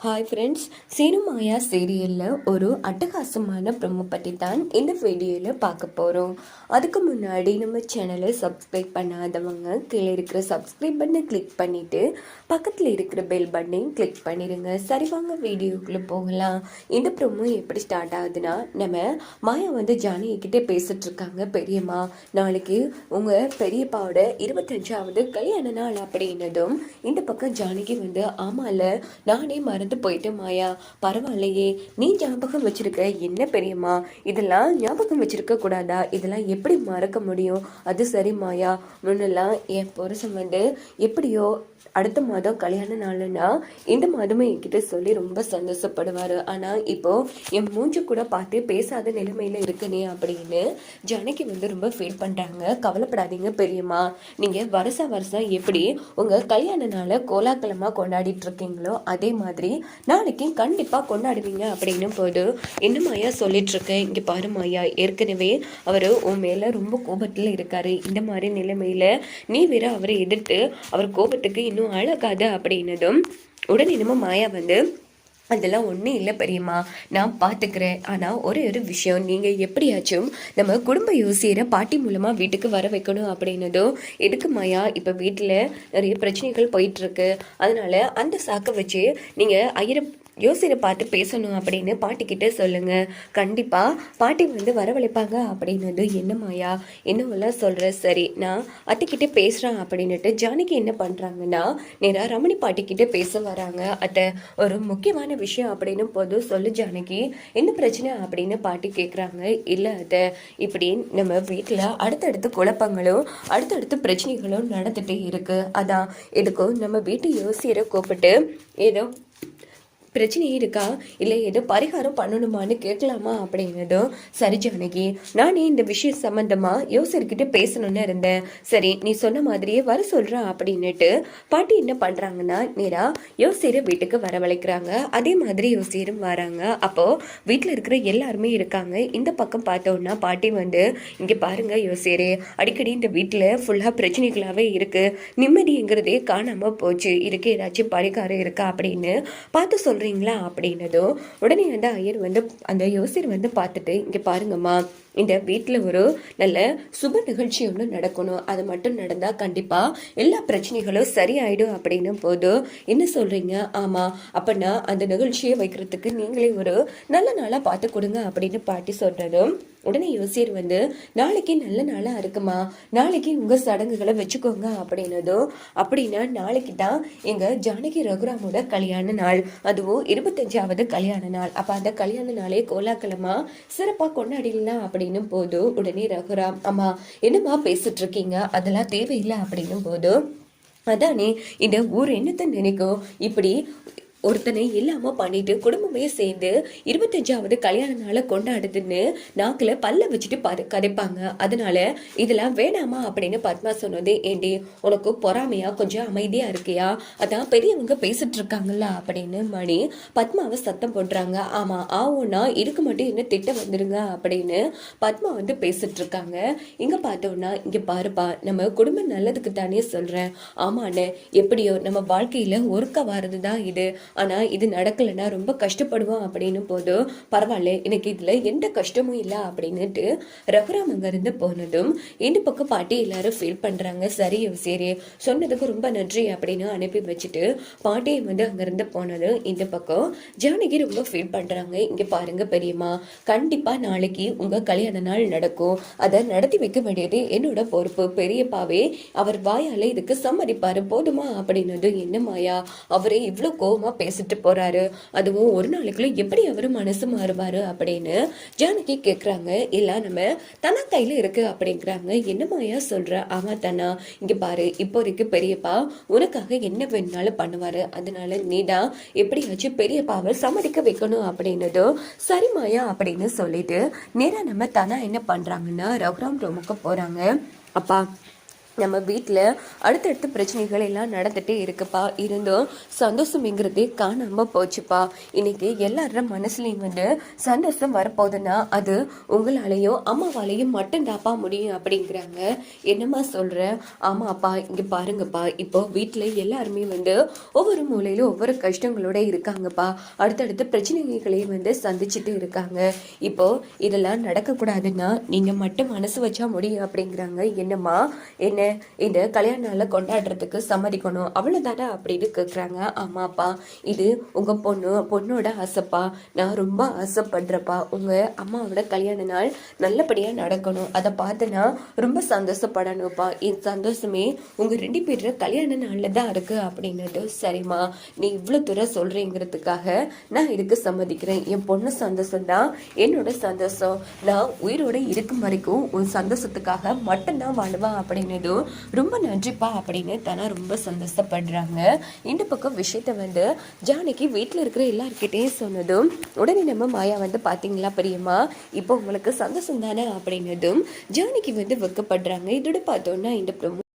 Hi friends Seenu மாயா சீரியலில் ஒரு அட்டகாசமான ப்ரொமோ பற்றி தான் இந்த வீடியோவில் பார்க்க போகிறோம் அதுக்கு முன்னாடி நம்ம சேனலை சப்ஸ்கிரைப் பண்ணாதவங்க கீழே இருக்கிற சப்ஸ்கிரைப் பட்டனை கிளிக் பண்ணிவிட்டு பக்கத்தில் இருக்கிற பெல் பட்டனையும் கிளிக் பண்ணிடுங்க சரி வாங்க வீடியோக்குள்ளே போகலாம். இந்த ப்ரொமோ எப்படி ஸ்டார்ட் ஆகுதுன்னா நம்ம மாயா வந்து ஜானகிக்கிட்டே பேசிகிட்ருக்காங்க பெரியம்மா. நாளைக்கு உங்கள் பெரியப்பாவோட இருபத்தஞ்சாவது கல்யாண நாள் அப்படின்னதும் இந்த பக்கம் ஜானகி வந்து ஆமால நானே மறந்து போயிட்டேன் மாயா. பரவாயில்லையே நீ ஞாபகம் வச்சிருக்க. என்ன பெரியம்மா? இதெல்லாம் ஞாபகம் வச்சிருக்க கூடாதா? இதெல்லாம் எப்படி மறக்க முடியும்? அது சரி மாயா. முன்னெல்லாம் என் புருஷன் வந்து எப்படியோ அடுத்த மாதம் கல்யாண நாளுன்னா இந்த மாதமும் என்கிட்ட சொல்லி ரொம்ப சந்தோஷப்படுவார். ஆனால் இப்போ என் மூஞ்சி கூட பார்த்து பேசாத நிலைமையில் இருக்கனே அப்படின்னு ஜானகி வந்து ரொம்ப ஃபீல் பண்ணுறாங்க கவலைப்படாதீங்க பெரியம்மா. நீங்கள் வருஷா வருஷம் எப்படி உங்கள் கல்யாண நாளை கோலாகலமாக கொண்டாடிட்டு இருக்கீங்களோ அதே மாதிரி நாளைக்கு கண்டிப்பாக கொண்டாடுவீங்க அப்படின்னு போது என்ன மாயா சொல்லிட்டுருக்கேன் இங்கே பாரு மாயா ஏற்கனவே அவர் உன் மேலே ரொம்ப கோபத்தில் இருக்காரு. இந்த மாதிரி நிலைமையில் நீ வேற அவரை எதிர்த்து அவர் கோபத்துக்கு இன்னும் அழகாது அப்படின்னதும் உடனே என்னமோ மாயா வந்து அதெல்லாம் ஒன்றும் இல்லை பெரியம்மா. நான் பார்த்துக்கிறேன் ஆனால் ஒரே ஒரு விஷயம். நீங்கள் எப்படியாச்சும் நம்ம குடும்ப யோசியரை பாட்டி மூலமாக வீட்டுக்கு வர வைக்கணும் அப்படின்னதும் எதுக்கு மாயா? இப்போ வீட்டில் நிறைய பிரச்சனைகள் போயிட்டுருக்கு அதனால் அந்த சாக்கை வச்சு நீங்கள் ஐயரை யோசிரை பார்த்து பேசணும் அப்படின்னு பாட்டிக்கிட்ட சொல்லுங்க. கண்டிப்பா பாட்டி வந்து வரவழைப்பாங்க அப்படின்னது என்ன மாயா என்னவெல்லாம் சொல்ற? சரி நான் அத்தைக்கிட்ட பேசுறேன் அப்படின்னுட்டு ஜானகி என்ன பண்றாங்கன்னா நேரா ரமணி பாட்டிக்கிட்ட பேச வராங்க. அத்தை ஒரு முக்கியமான விஷயம் அப்படின்னு போது சொல்லு ஜானகி. என்ன பிரச்சனை? அப்படின்னு பாட்டி கேட்குறாங்க இல்லை அத்தை இப்படி நம்ம வீட்டில் அடுத்தடுத்து குழப்பங்களும் அடுத்தடுத்து பிரச்சனைகளும் நடந்துகிட்டே இருக்கு. அதான் எதுக்கும் நம்ம வீட்டு யோசியரை கூப்பிட்டு ஏதோ பிரச்சனை இருக்கா? இல்லை ஏதோ பரிகாரம் பண்ணணுமான்னு கேட்கலாமா அப்படின்னதும் சரி ஜானகி நானே இந்த விஷயம் சம்பந்தமா யோசர்கிட்ட பேசணும்னு இருந்தேன். சரி நீ சொன்ன மாதிரியே வர சொல்றா அப்படின்னுட்டு பாட்டி என்ன பண்றாங்கன்னா நேரா யோசியரை வீட்டுக்கு வரவழைக்கிறாங்க. அதே மாதிரி யோசியரும் வராங்க. அப்போ வீட்டில் இருக்கிற எல்லாருமே இருக்காங்க. இந்த பக்கம் பார்த்தோம்னா பாட்டி வந்து இங்க பாருங்க யோசியரே அடிக்கடி இந்த வீட்டில் ஃபுல்லாக பிரச்சனைகளாகவே இருக்கு. நிம்மதிங்கிறதே காணாம போச்சு. இதுக்கு ஏதாச்சும் பரிகாரம் இருக்கா? அப்படின்னு பார்த்து சொல்கிறீங்களா அப்படின்னதும் உடனே வந்து ஐயர் வந்து அந்த யோசியர் வந்து பார்த்துட்டு இங்கே பாருங்கம்மா இந்த வீட்டில் ஒரு நல்ல சுப நிகழ்ச்சி ஒன்று நடக்கணும். அது மட்டும் நடந்தால் கண்டிப்பாக எல்லா பிரச்சனைகளும் சரியாயிடும் அப்படின்னும் போதும் என்ன சொல்கிறீங்க ஆமாம் அப்படின்னா அந்த நிகழ்ச்சியை வைக்கிறதுக்கு நீங்களே ஒரு நல்ல நாளாக பார்த்து கொடுங்க அப்படின்னு பாட்டி சொல்கிறதும் உடனே யோசியர் வந்து நாளைக்கு நல்ல நாளாக இருக்குமா? நாளைக்கு உங்கள் சடங்குகளை வச்சுக்கோங்க அப்படின்னதும் அப்படின்னா நாளைக்கு தான் எங்கள் ஜானகி ரகுராமோட கல்யாண நாள். அதுவும் இருபத்தஞ்சாவது கல்யாண நாள். அப்போ அந்த கல்யாண நாளே கோலாகலமாக சிறப்பாக கொண்டாடிடலாம் அப்படின்னு போது உடனே ரகுராம் அம்மா என்னம்மா பேசிட்டு இருக்கீங்க அதெல்லாம் தேவையில்லை. அப்படின்னும் போது அதானே இந்த ஊர் என்னத்தை நினைக்கும்? இப்படி ஒருத்தனை இல்லாம பண்ணிட்டு குடும்பமே சேர்ந்து இருபத்தஞ்சாவது கல்யாண நாளை கொண்டாடுதுன்னு நாக்கில் பல்ல வச்சுட்டு பாரு கதைப்பாங்க. அதனால இதெல்லாம் வேணாமா அப்படின்னு பத்மா சொன்னது ஏண்டி உனக்கு பொறாமையா? கொஞ்சம் அமைதியா இருக்கியா? அதான் பெரியவங்க பேசிட்டு இருக்காங்கல்ல? அப்படின்னு மணி பத்மாவை சத்தம் போடுறாங்க. ஆமா ஆவோன்னா இதுக்கு மட்டும் என்ன திட்ட வந்துருங்க? அப்படின்னு பத்மா வந்து பேசிட்டு இருக்காங்க. இங்க பார்த்தோம்னா இங்க பாருப்பா நம்ம குடும்பம் நல்லதுக்கு தானே சொல்றேன். ஆமாண்ணே எப்படியோ நம்ம வாழ்க்கையில ஒருக்க வாரது தான் இது. ஆனால் இது நடக்கலைன்னா ரொம்ப கஷ்டப்படுவோம் அப்படின்னு போது பரவாயில்ல எனக்கு இதில் எந்த கஷ்டமும் இல்லை அப்படின்னுட்டு ரகுராம் அங்கேருந்து போனதும் இந்த பக்கம் பாட்டி எல்லாரும் ஃபீல் பண்ணுறாங்க சரி சரி சொன்னதுக்கு ரொம்ப நன்றி அப்படின்னு அனுப்பி வச்சுட்டு பாட்டியை வந்து அங்கேருந்து போனதும் இந்த பக்கம் ஜானகி ரொம்ப ஃபீல் பண்ணுறாங்க இங்கே பாருங்க பெரியம்மா கண்டிப்பாக நாளைக்கு உங்கள் கல்யாண நாள் நடக்கும் அதை நடத்தி வைக்க வேண்டியது என்னோட பொறுப்பு பெரியப்பாவே அவர் வாயால் இதுக்கு சம்மதிப்பார் போதுமா அப்படின்னதும் என்ன மாயா அவரே இவ்வளோ கோபமாக பேசிட்டு போறாரு. அதுவும் ஒரு நாளைக்குள்ள எப்படி அவர் மனசு மாறுவாரு அப்படின்னு ஜானகி கேட்குறாங்க இல்லை நம்ம தன கையில இருக்கு அப்படிங்கிறாங்க. என்ன மாயா சொல்ற? ஆமா தனா இங்க பாரு இப்போதைக்கு பெரியப்பா உனக்காக என்ன வேணுனாலும் பண்ணுவாரு. அதனால நீதான் எப்படியாச்சும் பெரியப்பாவை சம்மதிக்க வைக்கணும் அப்படின்னதும் சரி மாயா அப்படின்னு சொல்லிட்டு நேரா நம்ம தனா என்ன பண்றாங்கன்னா ரகுராம் ரூமுக்கு போறாங்க. அப்பா நம்ம வீட்டில் அடுத்தடுத்த பிரச்சனைகள் எல்லாம் நடந்துகிட்டே இருக்குப்பா. இருந்தும் சந்தோஷம்ங்கிறதே காணாமல் போச்சுப்பா. இன்னைக்கு எல்லாரோட மனசுலையும் வந்து சந்தோஷம் வரப்போகுதுன்னா அது உங்களாலேயும் அம்மாவாலேயும் மட்டும்தாப்பா முடியும் அப்படிங்கிறாங்க. என்னம்மா சொல்கிற ஆமாப்பா இங்கே பாருங்கப்பா. இப்போ வீட்டில் எல்லாருமே வந்து ஒவ்வொரு மூலையிலும் ஒவ்வொரு கஷ்டங்களோட இருக்காங்கப்பா. அடுத்தடுத்த பிரச்சனைகளையும் வந்து சந்திச்சுட்டு இருக்காங்க. இப்போ இதெல்லாம் நடக்கக்கூடாதுன்னா நீங்கள் மட்டும் மனசு வச்சா முடியும் அப்படிங்கிறாங்க. என்னம்மா? என்ன? இந்த கல்யாண நாளை கொண்டாடுறதுக்கு சம்மதிக்கணும். அவ்வளோதானே அப்படின்னு கேட்குறாங்க ஆமாப்பா இது உங்கள் பொண்ணு பொண்ணோட ஆசைப்பா. நான் ரொம்ப ஆசைப்படுறப்பா உங்கள் அம்மாவோட கல்யாண நாள் நல்லபடியாக நடக்கணும். அதை பார்த்து நான் ரொம்ப சந்தோஷப்படணும்ப்பா. என் சந்தோஷமே உங்கள் ரெண்டு பேர் கல்யாண நாளில் தான் இருக்குது அப்படின்னது சரிம்மா. நீ இவ்வளோ தூரம் சொல்கிறீங்கிறதுக்காக நான் இதுக்கு சம்மதிக்கிறேன். என் பொண்ணு சந்தோஷம் தான் என்னோட சந்தோஷம். நான் உயிரோட இருக்கும் வரைக்கும் உன் சந்தோஷத்துக்காக மட்டும்தான் வாழுவேன் அப்படின்னதும் ரொம்ப நன்றிப்பா அப்படின்னு தானே ரொம்ப சந்தோஷப்படுறாங்க. இந்த பக்கம் விஷயத்தை வந்து ஜானகி வீட்டில் இருக்கிற எல்லார்கிட்டையும் சொன்னதும் உடனே நம்ம மாயா வந்து பார்த்தீங்களா பிரியம்மா? இப்போ உங்களுக்கு சந்தோஷம் தானே அப்படின்னதும் ஜானகி வந்து வெக்கப்படுறாங்க. இதோட பார்த்தோன்னா இந்த ப்ரொமோ